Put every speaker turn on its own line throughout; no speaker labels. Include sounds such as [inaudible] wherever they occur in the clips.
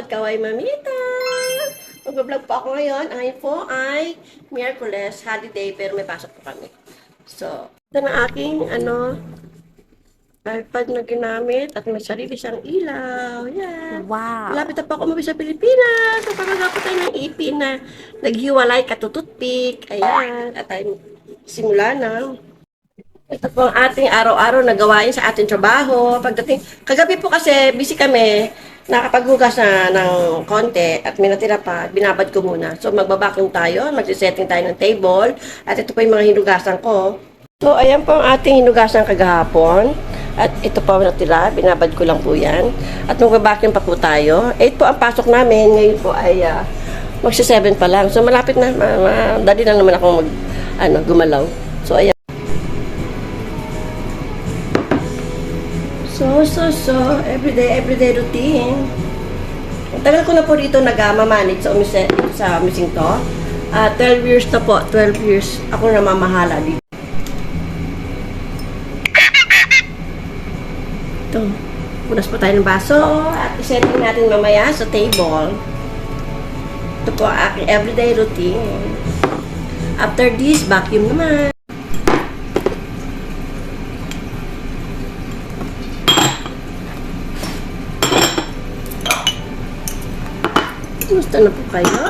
lingkod, Kaway Mamita! Mag-vlog po ako ngayon. Ngayon po ay Miyerkules, holiday, pero may pasok po kami. So, ito na aking, ano, iPad na ginamit at may sarili siyang ilaw. Yan.
Wow.
Malapit na po ako umuwi sa Pilipinas. So, pagkagawa po tayo ng ipin na naghiwalay katututpik. Ayan. At tayo simula na. Ito po ang ating araw-araw na gawain sa ating trabaho. Pagdating, kagabi po kasi busy kami, nakapaghugas na ng konti at may natira pa, binabad ko muna. So magbabacuum tayo, magsisetting tayo ng table at ito po yung mga hinugasan ko. So ayan po ang ating hinugasan kagahapon. At ito po natira, binabad ko lang po yan. At magbabacuum pa po tayo. 8 po ang pasok namin, ngayon po ay ah, magsi 7 pa lang. So malapit na, ma- madali lang naman ako mag, ano, gumalaw. So ayan. So, so, so, everyday, everyday routine. Ang tagal ko na po dito nag-mamanage sa, umise, sa umising to. Ah, 12 years na po, 12 years ako na mamahala dito. Ito, punas po tayo ng baso at isetting natin mamaya sa table. Ito po aking everyday routine. After this, vacuum naman. Kumusta na po kayo?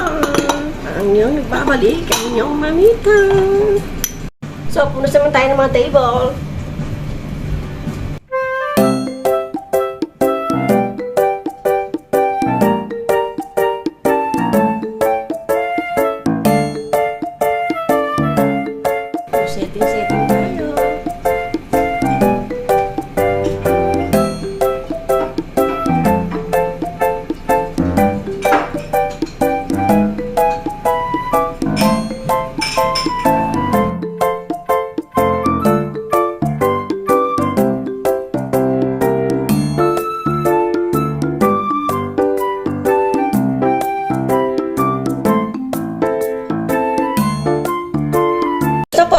Ang inyong nagbabalik, ang inyong mamita. So, punas naman tayo ng mga table.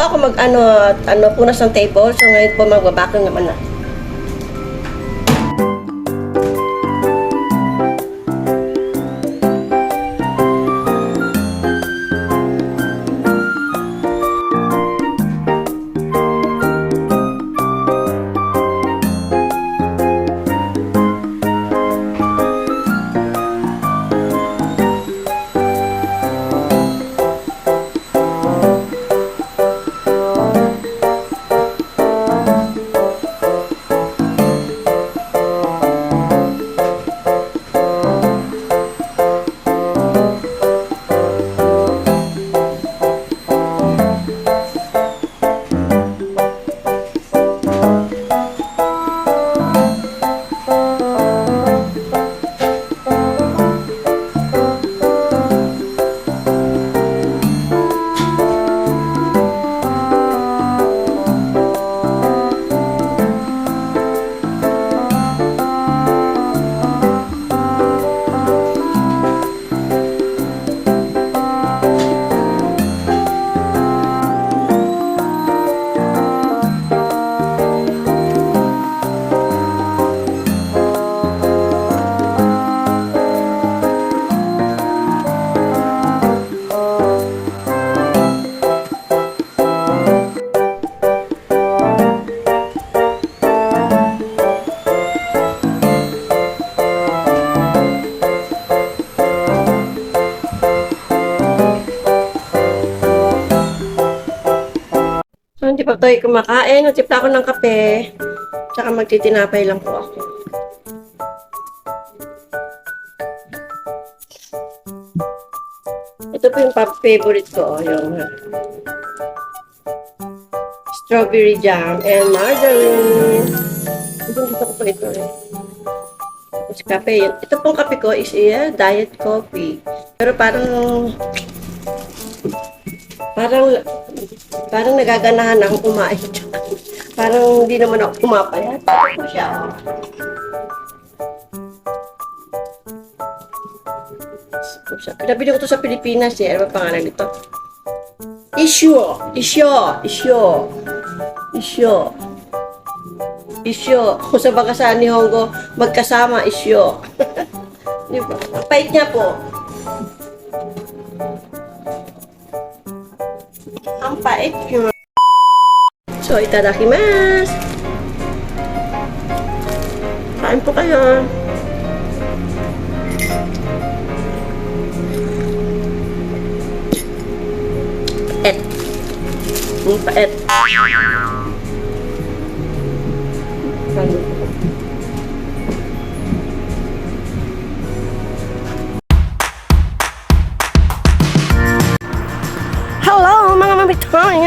Ako mag ano, ano punas ng table. So ngayon po magbabacuum naman na. Tayo kumakain. Natipla ako ng kape. Tsaka magtitinapay lang po ako. Ito po yung favorite ko. oh, Yung strawberry jam and margarine. Ito gusto ko po ito eh. Tapos kape. Ito pong kape ko is yeah, diet coffee. Pero parang parang parang nagaganahan akong kumain. [laughs] parang hindi naman ako pumapayat. Ito siya. Pinabili ko to sa Pilipinas eh. Ano ba pangalan nito? Isyo. Isyo. Isyo. Isyo. isyo. [laughs] Kung sa bagasan ni Hongo, magkasama isyo. [laughs] Di ba? Pait niya po. Niya. So, itadakimasu. Kain po kayo. Et. Ang. Ano? Hello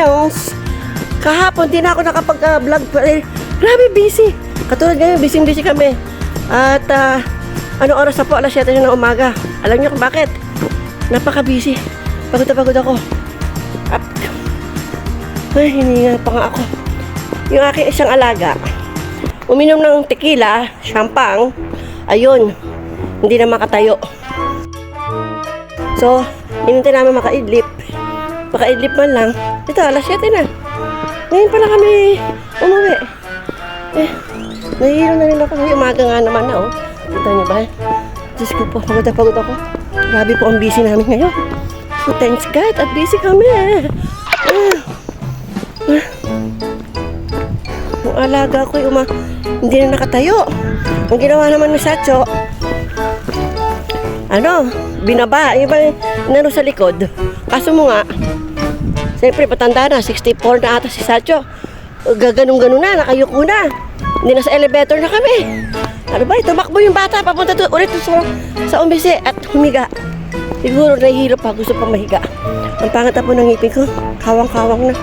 mamitayos! Kahapon din ako nakapag-vlog pa eh. Grabe busy. Katulad ngayon, busy-busy kami. At ah, anong oras na po? Alas 7 na umaga. Alam niyo kung bakit? Napaka-busy. Pagod na pagod ako. At, ay, hininga pa nga ako. Yung aking isang alaga, uminom ng tequila, champang, ayun, hindi na makatayo. So, hinintay namin makaidlip. Makaidlip man lang. Ito, alas 7 na. Ngayon pala kami umuwi. Eh, nahihilo na rin ako. Ngayon, umaga nga naman na, oh. Kita niyo ba? Diyos ko po, pagod na pagod ako. Grabe po ang busy namin ngayon. So, thanks God, at busy kami. Ah. Ah. Yung alaga ko, yung uma, hindi na nakatayo. Ang ginawa naman ni Sacho, ano, binaba, yung ba, sa likod. Kaso mo nga, siyempre patanda na, 64 na ata si Sacho. Gaganong-ganon na, nakayuko na. Hindi na sa elevator na kami. Ano ba, tumakbo yung bata, papunta to, ulit sa, sa umbisi at humiga. Siguro nahihilo pa, gusto pa mahiga. Ang pangat po ng ngipin ko, kawang-kawang na.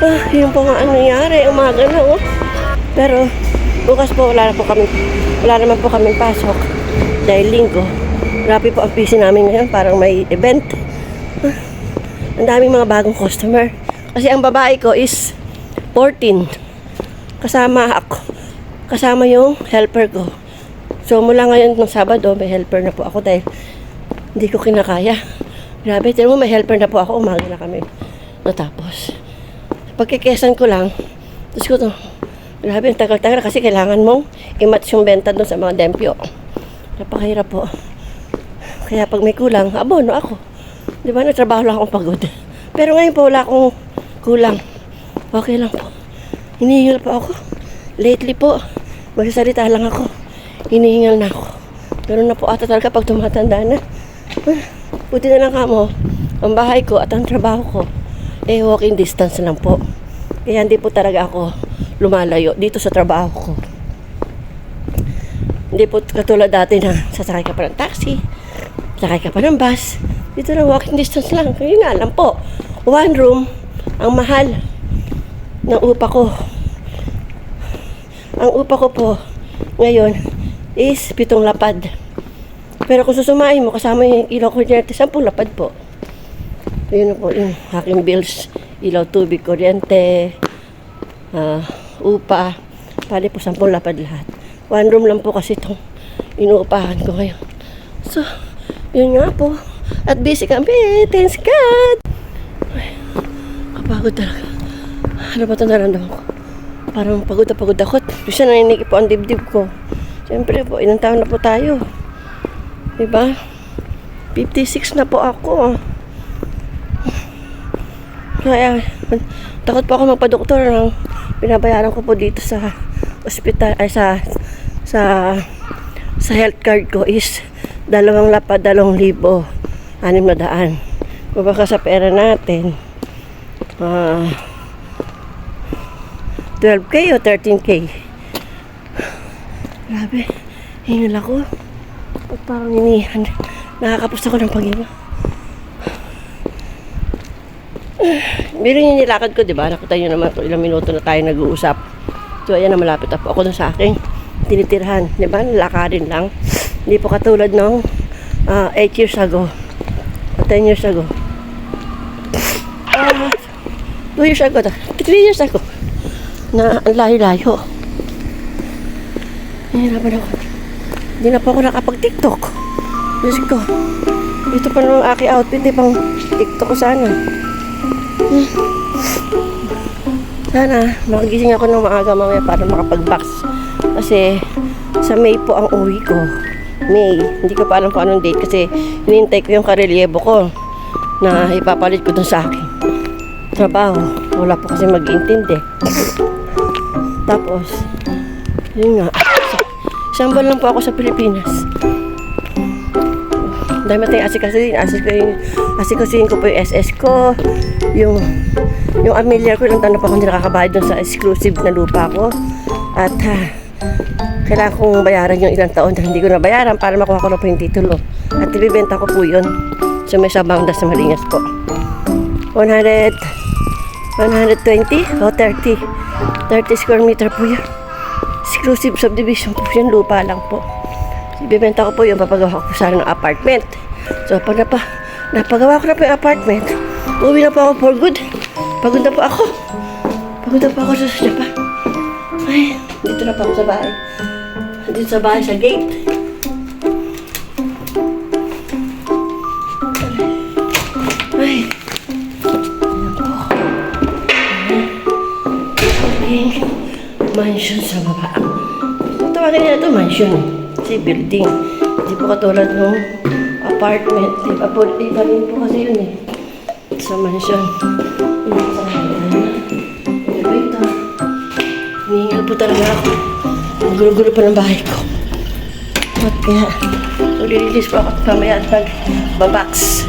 Ah, yun po nga ang nangyari, umaga na oh. Pero, bukas po wala na po kami, wala naman po kami pasok. Dahil linggo, grabe po ang busy namin ngayon, parang may event. Ah, ang daming mga bagong customer. Kasi ang babae ko is 14. Kasama ako. Kasama yung helper ko. So mula ngayon ng Sabado, may helper na po ako dahil hindi ko kinakaya. Grabe, tinan mo may helper na po ako, umaga na kami. Natapos. Pagkikesan ko lang, tapos ko to, grabe, ang tagal-tagal kasi kailangan mong i-match yung benta doon sa mga dempyo. Napakahirap po. Kaya pag may kulang, abono ako. Di ba, natrabaho lang akong pagod. Pero ngayon po, wala akong kulang. Okay lang po. Hinihingal po ako. Lately po, magsasalita lang ako. Hinihingal na ako. Pero na po ata talaga pag tumatanda na. Ah, Buti na lang kamo, ang bahay ko at ang trabaho ko, eh walking distance lang po. Kaya hindi po talaga ako lumalayo dito sa trabaho ko. Hindi po katulad dati na sasakay ka pa ng taxi, sasakay ka pa ng bus. Dito na walking distance lang. Kaya nga lang po, one room, ang mahal ng upa ko. Ang upa ko po ngayon is pitong lapad. Pero kung susumahin mo, kasama yung ilaw kuryente, sampung lapad po. Yun po yung aking bills. Ilaw, tubig, kuryente, ah, upa. Pali po, sampung lapad lahat. One room lang po kasi itong inuupahan ko ngayon. So, yun nga po. At busy kami. Thanks God! Kapagod talaga. Ano ba ito naramdaman ko? Parang pagod na pagod ako. Bisa naninig po ang dibdib ko. Siyempre po, ilang taon na po tayo. Diba? 56 na po ako. Kaya, takot po ako magpa-doktor ng binabayaran ko po dito sa ospital, ay sa, sa, sa health card ko is dalawang lapad, dalawang libo, anim na daan. Kung baka sa pera natin, ah, 12K o 13K. Grabe, hingal ako. At parang inihan. Nakakapos ako ng pag-iba. Biro yung nilakad ko, di ba? Nakita nyo naman ilang minuto na tayo nag-uusap. So, ayan na malapit na po ako dun sa aking tinitirhan. Di ba? Nilakarin lang. Hindi po katulad ng 8 years ago. O 10 years ago. 2 years ago. 3 years ago. Na ang layo-layo. Nahirapan ako. Hindi na po ako nakapag-tiktok. Diyos ko. Ito pa ng aking outfit, di pang tiktok ko sana. Sana makagising ako ng maaga mamaya para makapag-box. Kasi sa May po ang uwi ko. May. Hindi ko pa alam kung anong date kasi hinintay ko yung karelyebo ko na ipapalit ko dun sa akin. Trabaho. Wala po kasi mag-intindi. Tapos, yun nga. Isang lang po ako sa Pilipinas. Dahil matay asikasin, asikasin, asikasin ko po yung SS ko, yung yung amilyar ko, ilang taon na pa hindi nakakabayad dun sa exclusive na lupa ko. At ha, kailangan kong bayaran yung ilang taon na hindi ko nabayaran para makuha ko na po yung titulo. At ibibenta ko po yun sa may sabang sa Malingas po. 100, 120 o 30, 30 square meter po yun. Exclusive subdivision po yun, lupa lang po. Ibibenta ko po yung papagawa ko sana ng apartment. So, pag napa, napagawa ko na po yung apartment, uwi na po ako for good. Pagod na po ako. Pagod na po ako sa Japan. Ay, dito na po ako sa bahay. Dito sa bahay, sa gate. Ay. Mansion sa baba. Kung tawagin nila ito, mansion. Kasi building. Hindi po katulad ng apartment. Di ba po, iba rin po kasi yun eh. Sa mansion. Sa elevator. Hinihingal po talaga ako. Gulo-gulo pa ng bahay ko. At kaya, ulililis po ako at mamaya at mag-babox.